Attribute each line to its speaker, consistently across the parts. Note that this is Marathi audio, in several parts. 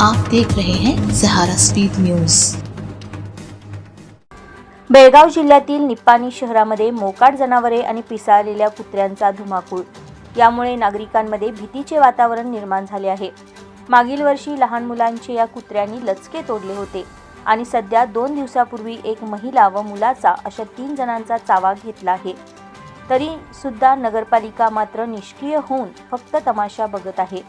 Speaker 1: आप देख रहे हैं सहारा स्पीड न्यूज।
Speaker 2: बेळगाव जिल्ह्यातील निप्पाणी शहरामध्ये मोकाट जनावरे आणि पिसाळलेल्या कुत्र्यांचा धुमाकूळ. यामुळे नागरिकांमध्ये भीतीचे वातावरण निर्माण झाले आहे. मागील वर्षी लहान मुलांचे या कुत्र्यांनी लचके तोडले होते आणि सध्या दोन दिवसापूर्वी एक महिला व मुलाचा अशा तीन जणांचा चावा घेतला आहे. तरी सुद्धा नगरपालिका मात्र निष्क्रिय होऊन फक्त तमाशा बघत आहे.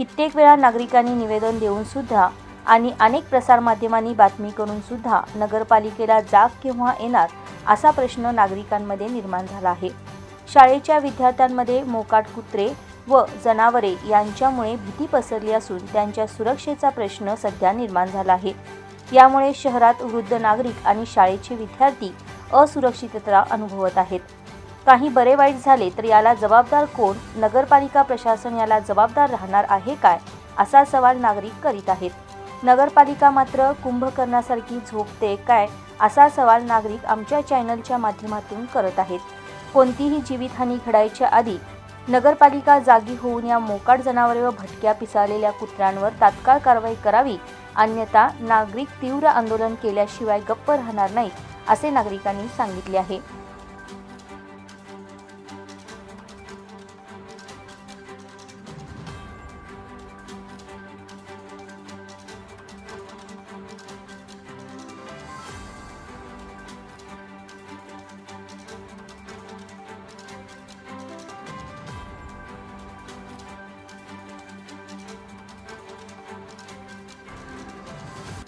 Speaker 2: कित्येक वेळा नागरिकांनी निवेदन देऊन सुद्धा आणि अनेक प्रसारमाध्यमांनी बातमी करून सुद्धा नगरपालिकेला जाग केव्हा येणार असा प्रश्न नागरिकांमध्ये निर्माण झाला आहे. शाळेच्या विद्यार्थ्यांमध्ये मोकाट कुत्रे व जनावरे यांच्यामुळे भीती पसरली असून त्यांच्या सुरक्षेचा प्रश्न सध्या निर्माण झाला आहे. यामुळे शहरात वृद्ध नागरिक आणि शाळेचे विद्यार्थी असुरक्षितता अनुभवत आहेत. काही बरे वाईट झाले तर याला जबाबदार कोण? नगरपालिका प्रशासन याला जबाबदार राहणार आहे काय? असा सवाल नागरिक करीत आहेत. नगरपालिका मात्र कुंभकर्णासारखी झोपते काय? असा सवाल नागरिक आमच्या चॅनलच्या माध्यमातून करत आहेत. कोणतीही जीवितहानी घडायच्या आधी नगरपालिका जागी होऊन या मोकाट जनावरे व भटक्या पिसाळलेल्या कुत्र्यांवर तात्काळ कारवाई करावी. अन्यथा नागरिक तीव्र आंदोलन केल्याशिवाय गप्प राहणार नाही असे नागरिकांनी सांगितले आहे.